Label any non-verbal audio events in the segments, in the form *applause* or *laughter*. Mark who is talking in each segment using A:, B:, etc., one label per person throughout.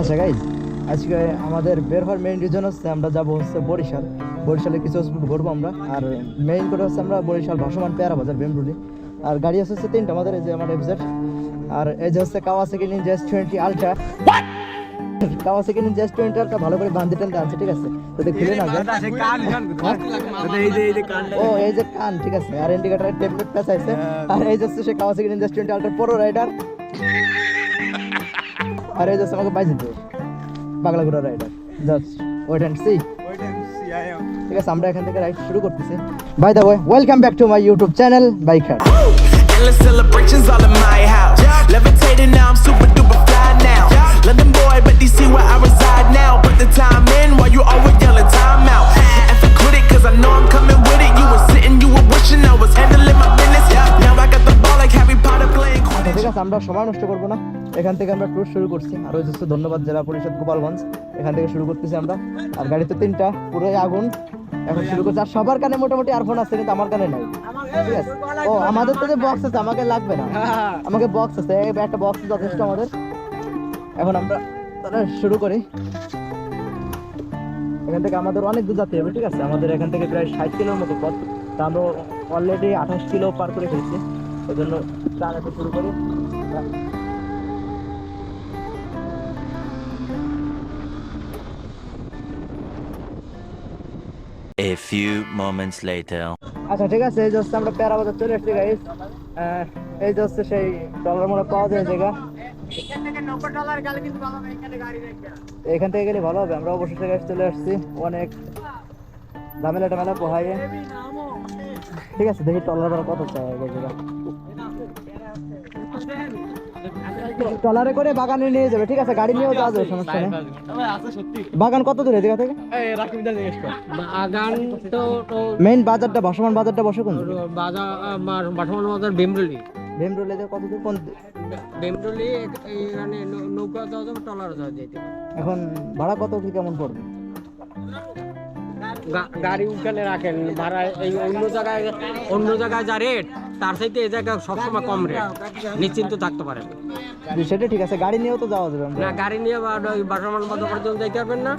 A: আচ্ছা গাইজ আজকে আমাদের বের হওয়ার মেইন রিজন হচ্ছে আমরা যাব হচ্ছে বরিশাল। বরিশালে কিছু স্পট ঘুরবো আমরা। আর মেইন করে হচ্ছে আমরা বরিশাল ভাসমান পেয়ারা বাজার বেমরুলি। আর গাড়ি আছে হচ্ছে তিনটা আমাদের এই যে আমার এফজেড আর এই যে হচ্ছে Kawasaki Ninja twenty ultra Kawasaki Ninja S twenty ultra ভালো করে বান্ধি টানতে আছে ঠিক আছে? যাতে খুলে না যায় ও এই যে কান ঠিক আছে? আর ইন্ডিকেটার টেমপ্লেট প্যাচ আছে আর এই যে হচ্ছে সে Kawasaki Ninja twenty ultra pro rider আর এই আমাকে বাইজ দিতে পাগলা ঘোড়া rider just wait and see ঠিক আছে আমরা এখান থেকে রাইড শুরু করতেছি by the way welcome back to my YouTube channel biker
B: Endless celebrations all in my house. Levitating now, I'm super duper fly now. London boy, but DC where I reside now. Put the time in while you always yelling time out. And for quit it, cause I know I'm coming with it. You were sitting, you were wishing I was handling my business. Now I got the ball like Harry Potter playing
A: আচ্ছা
B: Quidditch.
A: ঠিক আছে আমরা সময় নষ্ট করব না এখান থেকে আমরা ট্যুর শুরু করছি। আর ওই হচ্ছে ধন্যবাদ জেলা পরিষদ গোপালগঞ্জ। এখান থেকে শুরু করতেছি আমরা। আর গাড়ি তো তিনটা পুরোই আগুন। এখন শুরু করছি। আর সবার কানে মোটামুটি আর ফোন আছে, কিন্তু আমার কানে নাই। ঠিক আছে? ও, আমাদের তো যে বক্স আছে, আমাকে লাগবে না। আমাকে বক্স আছে। একটা বক্স যথেষ্ট আমাদের। এখন আমরা তাহলে শুরু করি। এখান থেকে আমাদের অনেক দূর যেতে হবে, ঠিক আছে? আমাদের এখান থেকে প্রায় ষাট কিলোর মতো পথ। তা আমরা অলরেডি আঠাশ কিলো পার করে ফেলছি। ওই জন্য চালাতে শুরু করি।
C: A few moments later.
A: আচ্ছা ঠিক আছে এই যে হচ্ছে আমরা প্যারা বাজার চলে এসেছি গাইস এই যে হচ্ছে সেই ডলার মোড়া পাওয়া যায় জায়গা। এখান থেকে গেলে ভালো হবে আমরা অবশেষে গাইস চলে আসছি। অনেক ঝামেলা টামেলা পোহাইয়ে ঠিক আছে দেখি টলার কত চাই জায়গা টলারে করে বাগানে নিয়ে যাবে ঠিক আছে? গাড়ি নিয়েও যাওয়া যাবে সমস্যা নেই। বাগান কত দূরে এদিকে থেকে?
D: বাগান তো
A: মেইন বাজারটা ভাসমান বাজারটা বসে কোন
D: বাজার বাসমান বাজার বেমরলি
A: ভীম রোলে কত দূর কোন দিকে?
D: বেমরলি এখানে নৌকা যাওয়া যাবে টলার যাওয়া যেতে
A: এখন ভাড়া কত কি কেমন পড়বে?
D: গা- গাড়ি উঠানে রাখেন ভাড়া এই অন্য জায়গায় অন্য জায়গায় যা রেট তার সাথে এই জায়গায় সবসময় কম রেট নিশ্চিন্ত থাকতে পারেন।
A: সেটা ঠিক আছে গাড়ি নিয়েও তো যাওয়া যাবে।
D: না গাড়ি নিয়ে বা ওই বাজার পর্যন্ত যাইতে পারবেন না।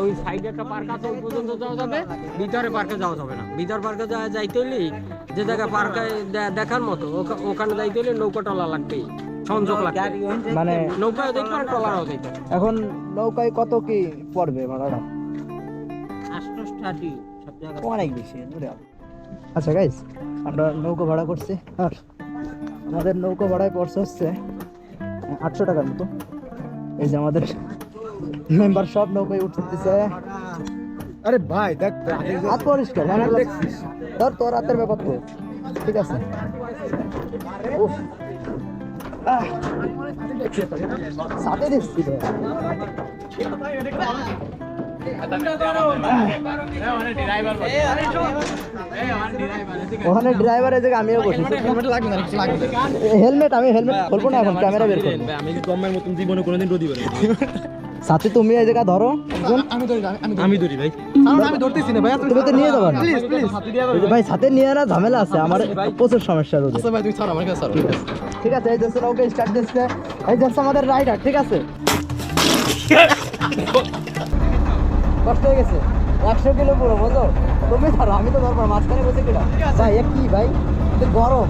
D: ওই সাইডে একটা পার্ক আছে ওই পর্যন্ত যাওয়া যাবে। ভিতরে পার্কে যাওয়া যাবে না। ভিতর পার্কে যাইতে হলে যে পার্কে দেখার মতো ওখানে যাইতে হলে নৌকা টলা লাগবেই সংযোগ লাগবে।
A: মানে
D: নৌকায় টলারও
A: এখন নৌকায় কত কি পড়বে ভাড়াটা অনেক বেশি আচ্ছা গাইস আমরা নৌকো ভাড়া করছি। আর আমাদের নৌকো ভাড়ায় পড়ছে হচ্ছে আটশো টাকার মতো। এই যে আমাদের মেম্বার সব নৌকায় উঠতেছে।
E: আরে ভাই দেখ
A: হাত পরিষ্কার ধর তোর হাতের ব্যাপার তো ঠিক আছে। সাথে দিচ্ছি। ওখানে ড্রাইভার এই জায়গায় আমিও বসেছি হেলমেট আমি হেলমেট খুলবো না এখন ক্যামেরা বের করব।
E: আমি মতন জীবনে কোনোদিন রোদি
A: সাথে তুমি এই জায়গা ধরো।
E: আমি ধরি আমি ধরি ভাই। আমি ধরতেছি না ভাই
A: তুমি তো নিয়ে যাবা না।
E: Please please.
A: ভাই সাথে নিয়ে না ঝামেলা আছে আমার প্রচুর সমস্যা রোদে
E: আচ্ছা ভাই তুমি ছাড়ো আমার কাছে ছাড়ো।
A: ঠিক আছে এই যাচ্ছে নৌকা স্টার্ট দিচ্ছে। এই যাচ্ছে আমাদের রাইডার ঠিক আছে? *laughs* কষ্ট হয়ে গেছে। একশো কিলো পুরো বুঝো তুমি ধরো, আমি তো ধরবো মাঝখানে বসে কিনা ভাই, এ কি ভাই? গরম।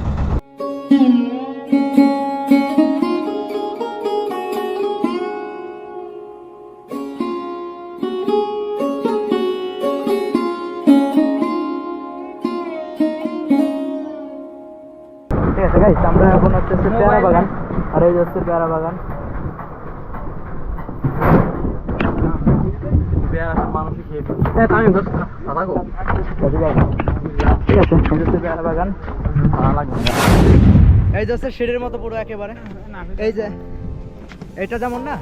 A: আমরা এখন হচ্ছে পেয়ারা বাগান। আর এই হচ্ছে পেয়ারা বাগান ঠিক আছে এই যে সিঁড়ির মতো পুরো একেবারে। এই যে, এটা যেমন না,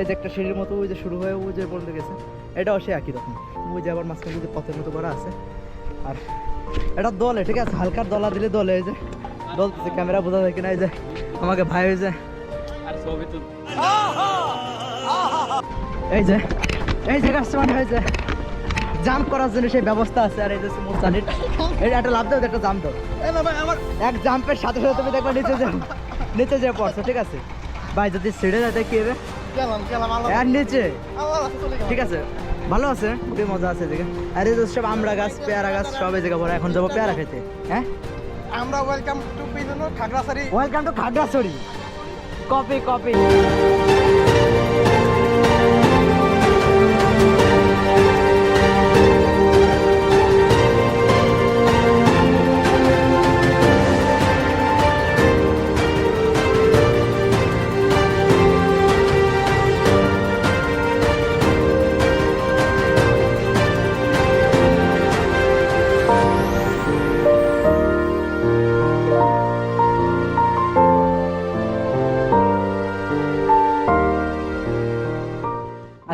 A: এই যে একটা সিঁড়ির মতো ওই যে শুরু হয়ে ওই যে পর্যন্ত গেছে, এটাও সে একই রকম। ওই যে আবার মাঝখানে যে পথের মতো করা আছে। আর এটা দলে, ঠিক আছে? হালকার দলা দিলে দলে, এই যে। দলতেছে, ক্যামেরা বোঝা যায় কিনা, এই যে আমাকে ভাই হয়েছে এই যে এই যে কাস্টমার হয়েছে জাম্প করার জন্য সেই ব্যবস্থা আছে। আর এই যে মুস্তানির এই একটা লাভ দাও একটা জাম্প দাও। এক জাম্পের সাথে সাথে তুমি দেখবা নিচে যে নিচে যে পড়ছো ঠিক আছে? ভাই যদি ছিঁড়ে যায় তাহলে কি হবে? আর নিচে? ঠিক আছে? ভালো আছে? খুবই মজা আছে এদিকে। আর এই যে সব আমড়া গাছ পেয়ারা গাছ সব এই জায়গা ভরা। এখন যাব পেয়ারা খেতে। হ্যাঁ?
E: আমরা welcome to Khagrachari.
A: Welcome to Khagrachari. Copy copy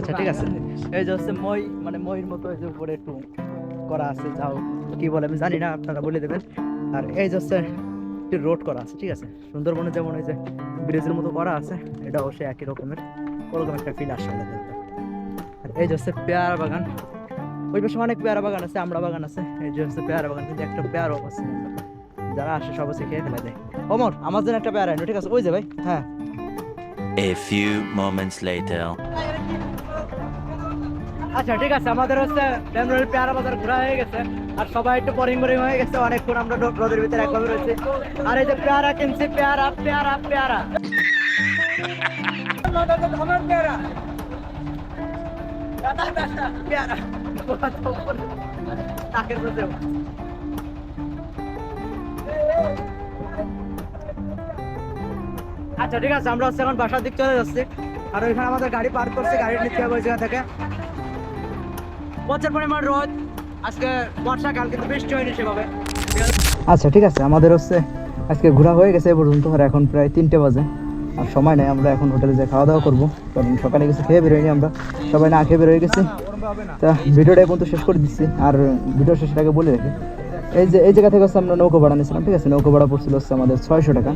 A: আচ্ছা ঠিক আছে। এই যে হচ্ছে মই মানে মইয়ের মতো এই যে উপরে একটু করা আছে, যাও, কি বলে আমি জানি না, আপনারা বলে দেবেন। আর এই যে হচ্ছে একটি রোড করা আছে, ঠিক আছে? সুন্দরবনে যেমন এই যে ব্রিজের মতো করা আছে, এটা অবশ্যই একই রকমের। ওরকম একটা ফিল আসে আর এই যে হচ্ছে পেয়ারা বাগান। ওই পাশে অনেক পেয়ারা বাগান আছে আমড়া বাগান আছে। এই যে হচ্ছে পেয়ারা বাগান কিন্তু একটা পেয়ারাও আছে। যারা আসে সব হচ্ছে খেয়ে ফেলে দেয়। অমর আমার জন্য একটা পেয়ারা ঠিক আছে? ওই যে ভাই হ্যাঁ।
C: A few moments later.
A: আচ্ছা ঠিক আছে, আমাদের হচ্ছে টেম্পোরারি পেয়ারা বাজার ঘোরা হয়ে গেছে। আর সবাই একটু বোরিং বোরিং হয়ে গেছে, অনেকক্ষণ আমরা রোদের ভিতরে একভাবে রয়েছে। আর এই যে পেয়ারা কিনছি, পেয়ারা পেয়ারা পেয়ারা। আচ্ছা ঠিক আছে, আমরা হচ্ছে এখন বাসার দিক চলে যাচ্ছি। আর ওইখানে আমাদের গাড়ি পার্ক করছি, গাড়ি নিতে হবে ওই জায়গা থেকে। পরিমাণ রোদ। আজকে বর্ষাকাল, কিন্তু বৃষ্টি হয়নি সেভাবে। আচ্ছা ঠিক আছে, আমাদের হচ্ছে আজকে ঘোরা হয়ে গেছে এ পর্যন্ত, আর এখন প্রায় তিনটে বাজে। আর সময় নেই, আমরা এখন হোটেলে যে খাওয়া দাওয়া করব। কারণ সকালে কিছু খেয়ে বেরোয়নি আমরা। সবাই না খেয়ে বেরোয় গেছি। তা ভিডিওটা এখন তো শেষ করে দিচ্ছি। আর ভিডিও শেষের আগে বলে রাখি, এই যে, এই জায়গা থেকে হচ্ছে আমরা নৌকো ভাড়া নিয়েছিলাম, ঠিক আছে? নৌকো ভাড়া পড়ছিল হচ্ছে আমাদের ছয়শো টাকা।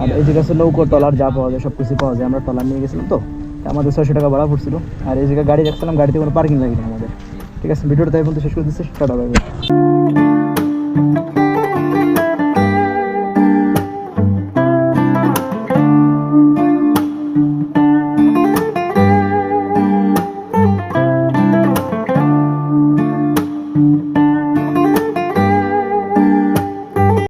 A: আর এই জায়গা হচ্ছে নৌকো টলার যা পাওয়া যায় সব কিছু পাওয়া যায়। আমরা টলার নিয়ে গেছিলাম তো আমাদের ছয়শো টাকা ভাড়া পড়ছিল। আর এই জায়গায় গাড়ি রাখছিলাম, গাড়িতে কোনো পার্কিং লাগে না আমাদের। ঠিক আছে ভিডিওটা তাই বলতে শেষ করে দিচ্ছি টাটা বাই।